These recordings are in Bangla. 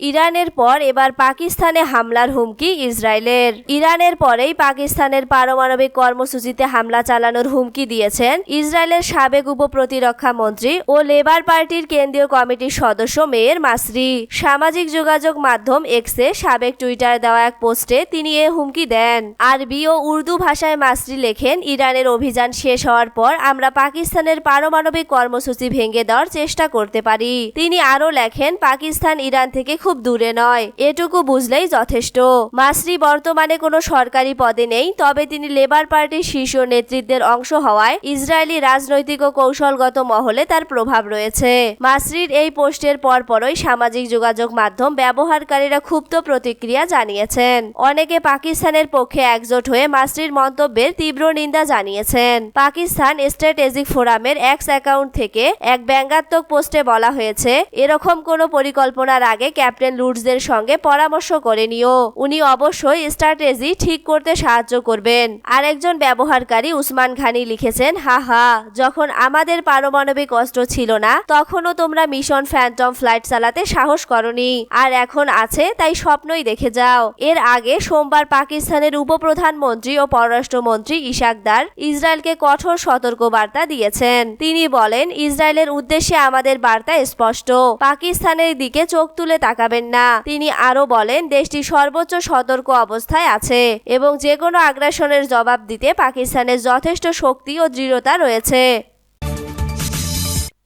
ইরানের পর এবার পাকিস্তানে হামলার হুমকি ইসরায়েলের। ইরানের পরেই পাকিস্তানের পারমাণবিক কর্মসূচিতে হামলা চালানোর হুমকি দিয়েছেন ইসরায়েলের সাবেক উপপ্রতিরক্ষা মন্ত্রী ও লেবার পার্টির কেন্দ্রীয় কমিটির সদস্য মেয়ের মাসরি। সামাজিক যোগাযোগ মাধ্যম এক্সে সাবেক টুইটার দেওয়া এক পোস্টে তিনি এ হুমকি দেন। আরবি ও উর্দু ভাষায় মাসরি লেখেন, ইরানের অভিযান শেষ হওয়ার পর আমরা পাকিস্তানের পারমাণবিক কর্মসূচি ভেঙে দেওয়ার চেষ্টা করতে পারি। তিনি আরও লেখেন, পাকিস্তান ইরান থেকে খুব দূরে নয়। এটুকু বুঝলেই যথেষ্ট। মাসরি বর্তমানে কোনো সরকারি পদে নেই, তবে তিনি লেবার পার্টির শীর্ষ নেতৃত্বের অংশ হওয়ায় ইসরায়েলি রাজনৈতিক ও কৌশলগত মহলে তার প্রভাব রয়েছে। মাসরির এই পোস্টের পরপরই সামাজিক যোগাযোগ মাধ্যম ব্যবহারকারীরা ক্ষুব্ধ প্রতিক্রিয়া জানিয়েছেন। অনেকে পাকিস্তানের পক্ষে একজোট হয়ে মাসরির মন্তব্যের তীব্র নিন্দা জানিয়েছেন। পাকিস্তান স্ট্র্যাটেজিক ফোরামের এক্স অ্যাকাউন্ট থেকে এক ব্যঙ্গাত্মক পোস্টে বলা হয়েছে, এরকম কোনো পরিকল্পনার আগে ক্যাপ্টেন লুডসদের সঙ্গে পরামর্শ করে নিও। উনি অবশ্যই স্ট্র্যাটেজি ঠিক করতে সাহায্য করবেন। আরেকজন ব্যবহারকারী উসমান খানি লিখেছেন হা হা যখন আমাদের পারমাণবিক অস্ত্র ছিল না, তখনও তোমরা মিশন ফ্যান্টম ফ্লাইট চালাতে সাহস করনি। আর এখন আছে, তাই স্বপ্নই দেখে যাও। এর আগে সোমবার পাকিস্তানের উপপ্রধানমন্ত্রী ও পররাষ্ট্রমন্ত্রী ইশাকদার ইসরায়েলকে কঠোর সতর্কবার্তা দিয়েছেন। তিনি বলেন, ইসরায়েলের উদ্দেশ্যে আমাদের বার্তা স্পষ্ট। পাকিস্তানের দিকে চোখ তুলে তাকাবেন না। তিনি আরও বলেন, দেশটি সর্বোচ্চ সতর্ক অবস্থায় আছে এবং যে কোনো আগ্রাসনের জবাব দিতে পাকিস্তানের যথেষ্ট শক্তি ও দৃঢ়তা রয়েছে।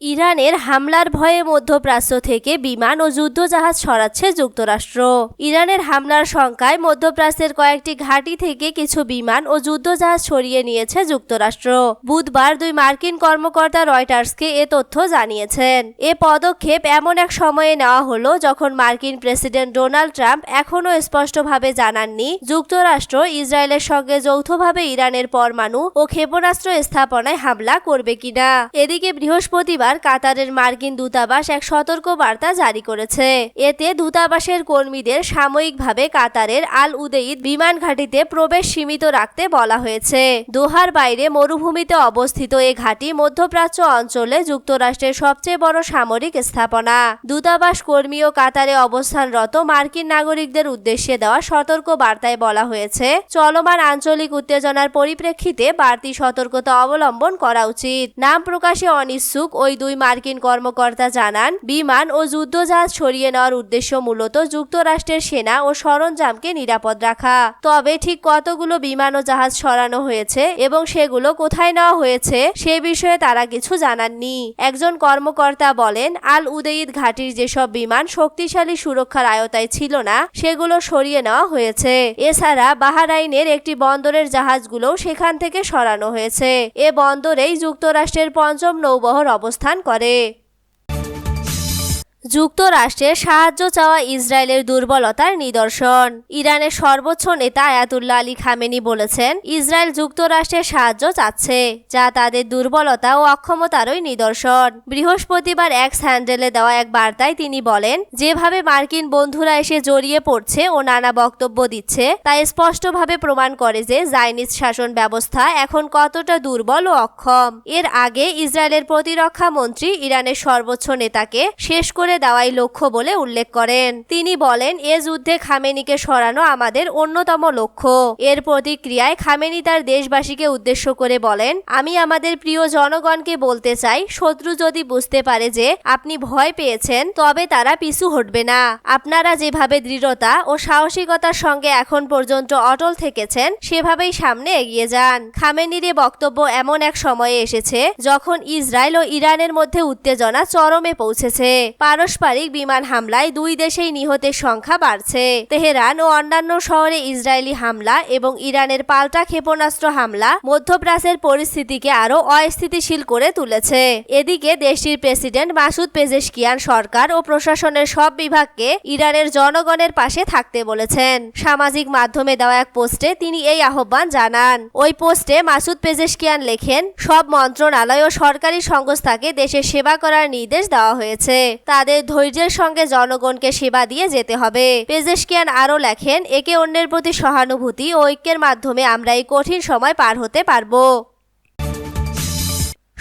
ইরানের হামলার ভয়ে মধ্যপ্রাচ্য থেকে বিমান ও যুদ্ধজাহাজ সরাচ্ছে যুক্তরাষ্ট্র। ইরানের হামলার শঙ্কায় মধ্যপ্রাচ্যের কয়েকটি ঘাঁটি থেকে কিছু বিমান ও যুদ্ধজাহাজ সরিয়ে নিয়েছে যুক্তরাষ্ট্র। বুধবার দুই মার্কিন কর্মকর্তা রয়টার্সকে এ তথ্য জানিয়েছেন। এ পদক্ষেপ এমন এক সময়ে নেওয়া হলো যখন মার্কিন প্রেসিডেন্ট ডোনাল্ড ট্রাম্প এখনও স্পষ্টভাবে জানাননি, যুক্তরাষ্ট্র ইসরায়েলের সঙ্গে যৌথভাবে ইরানের পরমাণু ও ক্ষেপণাস্ত্র স্থাপনায় হামলা করবে কিনা। এদিকে বৃহস্পতিবার কাতারের মার্কিন দূতাবাস এক সতর্ক বার্তা জারি করেছে। এতে দূতাবাসের কর্মীদের সাময়িকভাবে কাতারের আল উদেইদ বিমান ঘাঁটিতে প্রবেশ সীমিত রাখতে বলা হয়েছে। দোহার বাইরে মরুভূমিতে অবস্থিত এ ঘাঁটি মধ্যপ্রাচ্য অঞ্চলে যুক্তরাষ্ট্রের সবচেয়ে বড় সামরিক স্থাপনা। দূতাবাস কর্মী ও কাতারে অবস্থানরত মার্কিন নাগরিকদের উদ্দেশ্যে দেওয়া সতর্ক বার্তায় বলা হয়েছে, চলমান আঞ্চলিক উত্তেজনার পরিপ্রেক্ষিতে বাড়তি সতর্কতা অবলম্বন করা উচিত। নাম প্রকাশে অনিচ্ছুক ওই দুই মার্কিন কর্মকর্তা জানান, বিমান ও যুদ্ধজাহাজ সরিয়ে নেওয়ার উদ্দেশ্য মূলত যুক্তরাষ্ট্রের সেনা ও সরঞ্জামকে নিরাপদ রাখা। তবে ঠিক কতগুলো বিমান ও জাহাজ সরানো হয়েছে এবং সেগুলো কোথায় নেওয়া হয়েছে, সে বিষয়ে তারা কিছু জানাননি। একজন কর্মকর্তা বলেন আল উদেইদ ঘাটির যেসব বিমান শক্তিশালী সুরক্ষার আয়তায় ছিল না, সেগুলো সরিয়ে নেওয়া হয়েছে। এছাড়া বাহারাইনের একটি বন্দরের জাহাজগুলোও সেখান থেকে সরানো হয়েছে। এ বন্দরেই যুক্তরাষ্ট্রের পঞ্চম নৌবহর অবস্থান করে যুক্তরাষ্ট্রের সাহায্য চাওয়া ইসরায়েলের দুর্বলতার নিদর্শন। ইরানের সর্বোচ্চ নেতা আয়াতুল্লাহ আলী খামেনি বলেছেন, ইসরায়েল যুক্তরাষ্ট্রের সাহায্য চাচ্ছে, যা তাদের দুর্বলতা ও অক্ষমতারই নিদর্শন। বৃহস্পতিবার এক স্যান্ডেলে দেওয়া এক বার্তায় তিনি বলেন, যেভাবে মার্কিন বন্ধুরা এসে জড়িয়ে পড়ছে ও নানা বক্তব্য দিচ্ছে, তা স্পষ্টভাবে প্রমাণ করে যে জাইনিজ শাসন ব্যবস্থা এখন কতটা দুর্বল ও অক্ষম। এর আগে ইসরায়েলের প্রতিরক্ষা মন্ত্রী ইরানের সর্বোচ্চ নেতাকে শেষ করে দেওয়াই লক্ষ্য বলে উল্লেখ করেন। তিনি বলেন, এ যুদ্ধে খামেনিকে সরানো আমাদের অন্যতম লক্ষ্য। এর প্রতিক্রিয়ায় খামেনি তার দেশবাসীকে উদ্দেশ্য করে বলেন, আমি আমাদের প্রিয় জনগণকে বলতে চাই, শত্রু যদি বুঝতে পারে যে আপনি ভয় পেয়েছেন, তবে তারা পিছু হটবে না। আপনারা যেভাবে দৃঢ়তা ও সাহসিকতার সঙ্গে এখন পর্যন্ত অটল থেকেছেন, সেভাবেই সামনে এগিয়ে যান। খামেনির বক্তব্য এমন এক সময়ে এসেছে, যখন ইসরায়েল ও ইরানের মধ্যে উত্তেজনা চরমে পৌঁছেছে। পারস্পরিক বিমান হামলায় দুই দেশেই নিহতের সংখ্যা বাড়ছে। তেহরান ও অন্যান্য শহরে ইসরায়েলি হামলা এবং ইরানের পাল্টা ক্ষেপণাস্ত্র হামলা মধ্যপ্রাচ্যের পরিস্থিতিকে আরও অস্থিতিশীল করে তুলেছে। এদিকে দেশটির প্রেসিডেন্ট মাসুদ পেজেশকিয়ান সরকার ও প্রশাসনের সব বিভাগকে ইরানের জনগণের পাশে থাকতে বলেছেন। সামাজিক মাধ্যমে দেওয়া এক পোস্টে তিনি এই আহ্বান জানান। ওই পোস্টে মাসুদ পেজেশকিয়ান লেখেন, সব মন্ত্রণালয় ও সরকারি সংস্থাকে দেশের সেবা করার নির্দেশ দেওয়া হয়েছে। তাদের ধৈর্যের সঙ্গে জনগণকে সেবা দিয়ে যেতে হবে। পেজেশকিয়ান আরও লেখেন, একে অন্যের প্রতি সহানুভূতি ও ঐক্যের মাধ্যমে আমরা এই কঠিন সময় পার হতে পারব।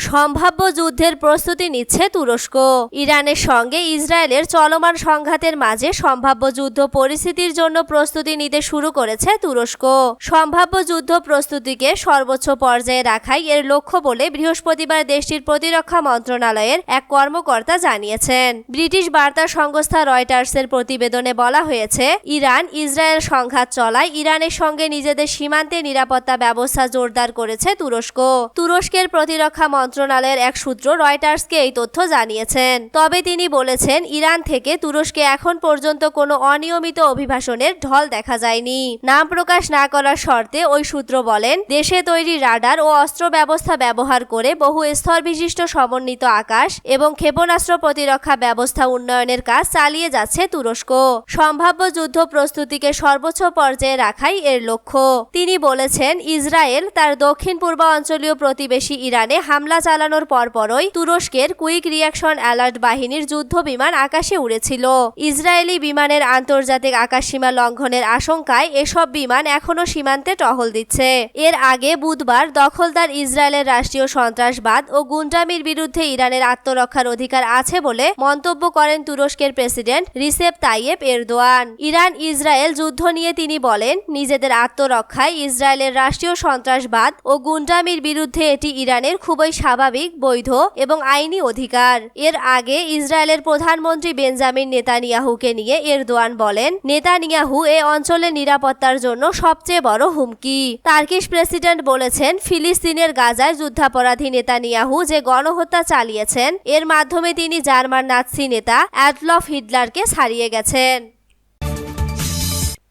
সম্ভাব্য যুদ্ধের প্রস্তুতি নিচ্ছে তুরস্ক। ইরানের সঙ্গে ইসরায়েলের চলমান সংঘাতের মাঝে সম্ভাব্য যুদ্ধ পরিস্থিতির জন্য প্রস্তুতি নিতে শুরু করেছে তুরস্ক। সম্ভাব্য যুদ্ধ প্রস্তুতিকে সর্বোচ্চ পর্যায়ে রাখাই এর লক্ষ্য বলে বৃহস্পতিবার দেশটির প্রতিরক্ষা মন্ত্রণালয়ের এক কর্মকর্তা জানিয়েছেন। ব্রিটিশ বার্তা সংস্থা রয়টার্সের প্রতিবেদনে বলা হয়েছে, ইরান ইসরায়েল সংঘাত চলায় ইরানের সঙ্গে নিজেদের সীমান্তে নিরাপত্তা ব্যবস্থা জোরদার করেছে তুরস্ক। তুরস্কের প্রতিরক্ষা মন্ত্রণালয়ের এক সূত্র রয়টার্সকে এই তথ্য জানিয়েছেন। তবে তিনি বলেছেন, ইরান থেকে তুরস্কে এখন পর্যন্ত কোনো অনিয়মিত অভিবাসনের ঢল দেখা যায়নি। নাম প্রকাশ না করার শর্তে ওই সূত্র বলেন, দেশে তৈরি রাডার ও অস্ত্র ব্যবস্থা ব্যবহার করে বহু স্তর বিশিষ্ট সমন্বিত আকাশ এবং ক্ষেপণাস্ত্র প্রতিরক্ষা ব্যবস্থা উন্নয়নের কাজ চালিয়ে যাচ্ছে তুরস্ক। সম্ভাব্য যুদ্ধ প্রস্তুতিকে সর্বোচ্চ পর্যায়ে রাখাই এর লক্ষ্য। তিনি বলেছেন, ইসরায়েল তার দক্ষিণ পূর্ব অঞ্চলীয় প্রতিবেশী ইরানে হামলা চালানোর পরপরই তুরস্কের কুইক রিয়াকশন অ্যালার্ট বাহিনীর যুদ্ধ বিমান আকাশে উড়েছিল। ইসরায়েলি বিমানের আন্তর্জাতিক আকাশসীমা লঙ্ঘনের আশঙ্কায় এসব বিমান এখনও সীমান্তে টহল দিচ্ছে। এর আগে বুধবার দখলদার ইসরায়েলের রাষ্ট্রীয় সন্ত্রাসবাদ ও গুন্ডামির বিরুদ্ধে ইরানের আত্মরক্ষার অধিকার আছে বলে মন্তব্য করেন তুরস্কের president Recep Tayyip Erdogan. Iran Israel যুদ্ধ নিয়ে তিনি বলেন, নিজেদের আত্মরক্ষায় ইসরায়েলের রাষ্ট্রীয় সন্ত্রাসবাদ ও গুন্ডামির বিরুদ্ধে এটি ইরানের খুবই স্বাভাবিক, বৈধ এবং আইনি অধিকার। এর আগে ইসরায়েলের প্রধানমন্ত্রী বেঞ্জামিন নেতানিয়াহুকে নিয়ে এরদোয়ান বলেন, নেতানিয়াহু এ অঞ্চলের নিরাপত্তার জন্য সবচেয়ে বড় হুমকি। তার্কিশ প্রেসিডেন্ট বলেছেন, ফিলিস্তিনের গাজায় যুদ্ধাপরাধী নেতানিয়াহু যে গণহত্যা চালিয়েছেন, এর মাধ্যমে তিনি জার্মান নাৎসি নেতা অ্যাডলফ হিটলারকে ছাড়িয়ে গেছেন।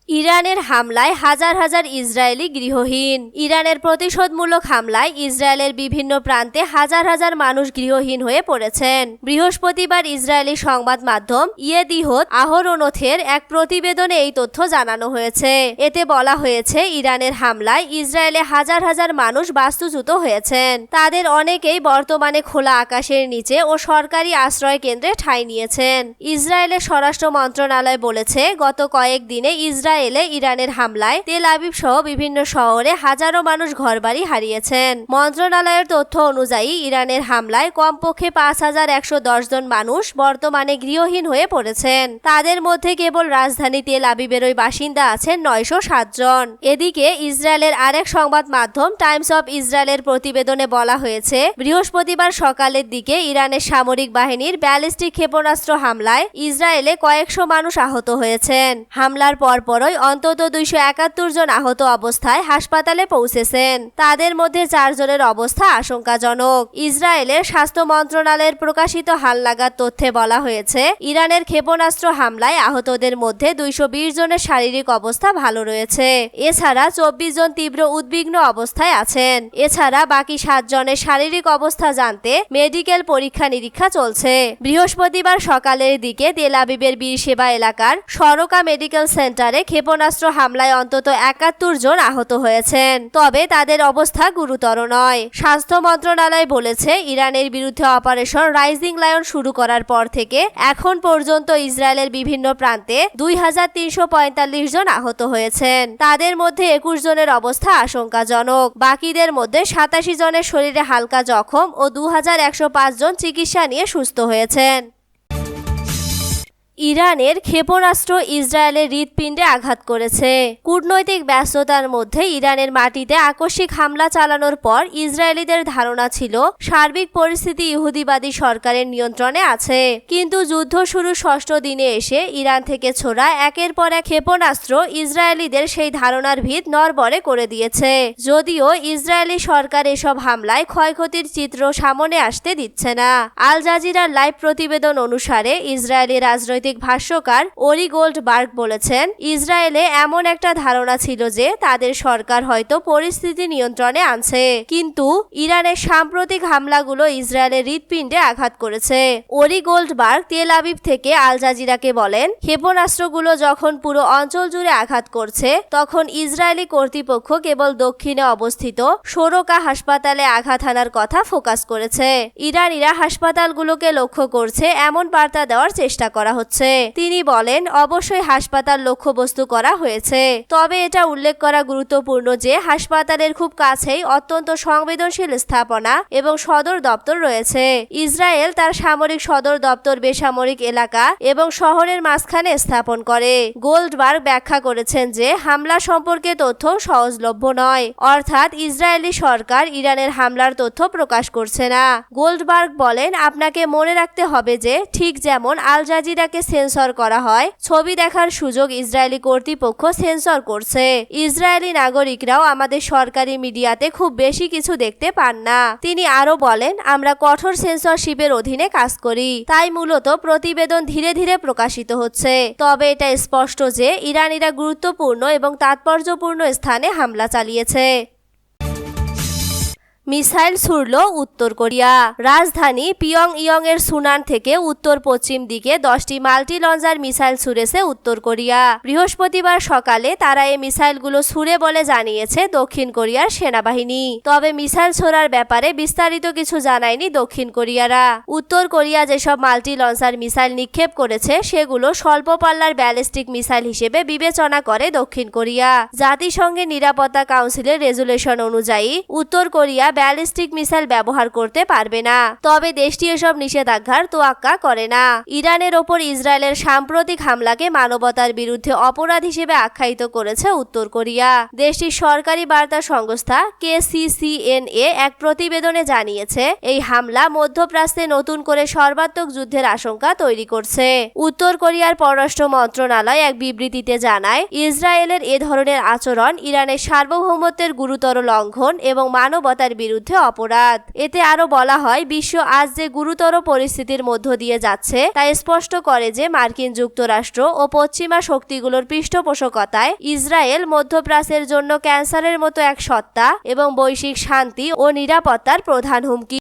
ইরানের হামলায় হাজার হাজার ইসরায়েলি গৃহহীন। ইরানের প্রতিশোধমূলক হামলায় ইসরায়েলের বিভিন্ন প্রান্তে হাজার হাজার মানুষ গৃহহীন হয়ে পড়েছেন। বৃহস্পতিবার ইসরায়েলি সংবাদ মাধ্যম ইয়েদিহত আহরনোথের এক প্রতিবেদনে এই তথ্য জানানো হয়েছে। এতে বলা হয়েছে, ইরানের হামলায় ইসরায়েলে হাজার হাজার মানুষ বাস্তুচ্যুত হয়েছেন। তাদের অনেকেই বর্তমানে খোলা আকাশের নিচে ও সরকারি আশ্রয় কেন্দ্রে ঠাঁই নিয়েছেন। ইসরায়েলের স্বরাষ্ট্র মন্ত্রণালয় বলেছে, গত কয়েক দিনে ইসরায়েল ইসরায়েলে ইরানের হামলায় তেল আবিব সহ বিভিন্ন শহরে হাজারো মানুষ ঘরবাড়ি হারিয়েছেন। মন্ত্রণালয়ের তথ্য অনুযায়ী, ইরানের হামলায় কমপক্ষে পাঁচ হাজার একশো জন মানুষ বর্তমানে গৃহহীন হয়ে পড়েছেন। তাদের মধ্যে কেবল রাজধানী তেল আবিবেরই বাসিন্দা আছেন নয়শো জন। এদিকে ইসরায়েলের আরেক সংবাদ মাধ্যম টাইমস অব ইসরায়েলের প্রতিবেদনে বলা হয়েছে, বৃহস্পতিবার সকালের দিকে ইরানের সামরিক বাহিনীর ব্যালিস্টিক ক্ষেপণাস্ত্র হামলায় ইসরায়েলে কয়েকশো মানুষ আহত হয়েছেন। হামলার পরপরই অন্তত দুইশো একাত্তর জন আহত অবস্থায় হাসপাতালে পৌঁছেছেন। তাদের মধ্যে চারজনের অবস্থা আশঙ্কাজনক। ইসরায়েলের স্বাস্থ্য মন্ত্রণালয়ের প্রকাশিত হালনাগাদ তথ্যে বলা হয়েছে, ইরানের ক্ষেপণাস্ত্র হামলায় আহতদের মধ্যে দুইশো বিশ জনের শারীরিক অবস্থা ভালো রয়েছে। এছাড়া চব্বিশ জন তীব্র উদ্বিগ্ন অবস্থায় আছেন। এছাড়া বাকি সাত জনের শারীরিক অবস্থা জানতে মেডিকেল পরীক্ষা নিরীক্ষা চলছে। বৃহস্পতিবার সকালের দিকে তেল আবিবের বীর সেবা এলাকার সরকা মেডিকেল সেন্টারে ক্ষেপণাস্ত্র হামলায় অন্তত একাত্তর জন আহত হয়েছেন। তবে তাদের অবস্থা গুরুতর নয়। স্বাস্থ্য মন্ত্রণালয় বলেছে, ইরানের বিরুদ্ধে অপারেশন রাইজিং লায়ন শুরু করার পর থেকে এখন পর্যন্ত ইসরায়েলের বিভিন্ন প্রান্তে দুই হাজার তিনশো পঁয়তাল্লিশ জন আহত হয়েছেন। তাদের মধ্যে একুশ জনের অবস্থা আশঙ্কাজনক। বাকিদের মধ্যে সাতাশি জনের শরীরে হালকা জখম ও দু হাজার একশো পাঁচ জন চিকিৎসা নিয়ে সুস্থ হয়েছেন। ইরানের ক্ষেপণাস্ত্র ইসরায়েলের হৃৎপিণ্ডে আঘাত করেছে। কূটনৈতিক ব্যস্ততার মধ্যে ইরানের মাটিতে আকস্মিক হামলা চালানোর পর ইসরায়েলিদের ধারণা ছিল, সার্বিক পরিস্থিতি ইহুদিবাদী সরকারের নিয়ন্ত্রণে আছে। কিন্তু যুদ্ধ শুরু ষষ্ঠ দিনে এসে ইরান থেকে ছোড়া একের পর এক ক্ষেপণাস্ত্র ইসরায়েলিদের সেই ধারণার ভিত নরবরে করে দিয়েছে। যদিও ইসরায়েলি সরকার এসব হামলায় ক্ষয়ক্ষতির চিত্র সামনে আসতে দিচ্ছে না। আল জাজিরার লাইভ প্রতিবেদন অনুসারে ইসরায়েলি রাজনৈতিক রাজনৈতিক ভাষ্যকার ওরি গোল্ড বার্গ বলেছেন, ইসরায়েলে এমন একটা ধারণা ছিল যে তাদের সরকার হয়তো পরিস্থিতি নিয়ন্ত্রণে আনছে। কিন্তু ইরানের সাম্প্রতিক হামলাগুলো ইসরায়েলের হৃৎপিণ্ডে আঘাত করেছে। ওরি গোল্ড বার্গ তেল আবিব থেকে আল জাজিরাকে বলেন, ক্ষেপণাস্ত্রগুলো যখন পুরো অঞ্চল জুড়ে আঘাত করছে, তখন ইসরায়েলি কর্তৃপক্ষ কেবল দক্ষিণে অবস্থিত সোরকা হাসপাতালে আঘাত হানার কথা ফোকাস করেছে। ইরানিরা হাসপাতালগুলোকে লক্ষ্য করছে, এমন বার্তা দেওয়ার চেষ্টা করা হচ্ছে। হচ্ছে তিনি বলেন, অবশ্যই হাসপাতাল লক্ষ্যবস্তু করা হয়েছে। তবে এটা উল্লেখ করা গুরুত্বপূর্ণ যে হাসপাতালের খুব কাছেই অত্যন্ত সংবেদনশীল স্থাপনা এবং সদর দপ্তর রয়েছে। ইসরায়েল তার সামরিক সদর দপ্তর বেসামরিক এলাকা এবং শহরের মাঝখানে স্থাপন করে। গোল্ডবার্গ ব্যাখ্যা করেছেন যে হামলা সম্পর্কে তথ্য সহজলভ্য নয়। অর্থাৎ ইসরায়েলি সরকার ইরানের হামলার তথ্য প্রকাশ করছে না। গোল্ডবার্গ বলেন, আপনাকে মনে রাখতে হবে যে ঠিক যেমন আল জাজিরাকে সেন্সর করা হয়। ছবি দেখার সুযোগ ইসরায়েলি কর্তৃপক্ষ সেন্সর করছে। ইসরায়েলি নাগরিকরাও আমাদের সরকারি মিডিয়াতে খুব বেশি কিছু দেখতে পান না। তিনি আরও বলেন, আমরা কঠোর সেন্সরশিপের অধীনে কাজ করি। তাই মূলত প্রতিবেদন ধীরে ধীরে প্রকাশিত হচ্ছে। তবে এটা স্পষ্ট যে ইরানিরা গুরুত্বপূর্ণ এবং তাৎপর্যপূর্ণ স্থানে হামলা চালিয়েছে। মিসাইল ছুড়ল উত্তর কোরিয়া। রাজধানী পিয়ং ইয়ং এর সুনান থেকে উত্তর পশ্চিম দিকে দশটি মাল্টি লঞ্চার মিসাইল ছুড়েছে উত্তর কোরিয়া। বৃহস্পতিবার সকালে তারা এই মিসাইলগুলো ছুড়ে বলে জানিয়েছে দক্ষিণ কোরিয়ার সেনাবাহিনী। তবে মিসাইল ছোড়ার ব্যাপারে বিস্তারিত কিছু জানায়নি দক্ষিণ কোরিয়ারা। উত্তর কোরিয়া যেসব মাল্টি লঞ্চার মিসাইল নিক্ষেপ করেছে, সেগুলো স্বল্প পাল্লার ব্যালিস্টিক মিসাইল হিসেবে বিবেচনা করে দক্ষিণ কোরিয়া। জাতিসংঘের নিরাপত্তা কাউন্সিলের রেজুলেশন অনুযায়ী উত্তর কোরিয়া ব্যালিস্টিক মিসাইল ব্যবহার করতে পারবে না। তবে দেশটি এসব নিষেধাজ্ঞার তোয়াক্কা করে না। ইরানের ওপর ইসরায়েলের সাম্প্রতিক হামলাকে মানবতার বিরুদ্ধে অপরাধ হিসেবে আখ্যায়িত করেছে উত্তর কোরিয়া। দেশটির সরকারি বার্তা সংস্থা কেসিসিএনএ এক প্রতিবেদনে জানিয়েছে, এই হামলা মধ্যপ্রাচ্যে নতুন করে সর্বাত্মক যুদ্ধের আশঙ্কা তৈরি করছে। উত্তর কোরিয়ার পররাষ্ট্র মন্ত্রণালয় এক বিবৃতিতে জানায়, ইসরায়েলের এ ধরনের আচরণ ইরানের সার্বভৌমত্বের গুরুতর লঙ্ঘন এবং মানবতার বিরুদ্ধে অপরাধ। এতে আরও বলা হয়, বিশ্ব আজ যে গুরুতর পরিস্থিতির মধ্য দিয়ে যাচ্ছে, তা স্পষ্ট করে যে মার্কিন যুক্তরাষ্ট্র ও পশ্চিমা শক্তিগুলোর পৃষ্ঠপোষকতায় ইসরায়েল মধ্যপ্রাচ্যের জন্য ক্যান্সারের মতো এক সত্তা এবং বৈশ্বিক শান্তি ও নিরাপত্তার প্রধান হুমকি।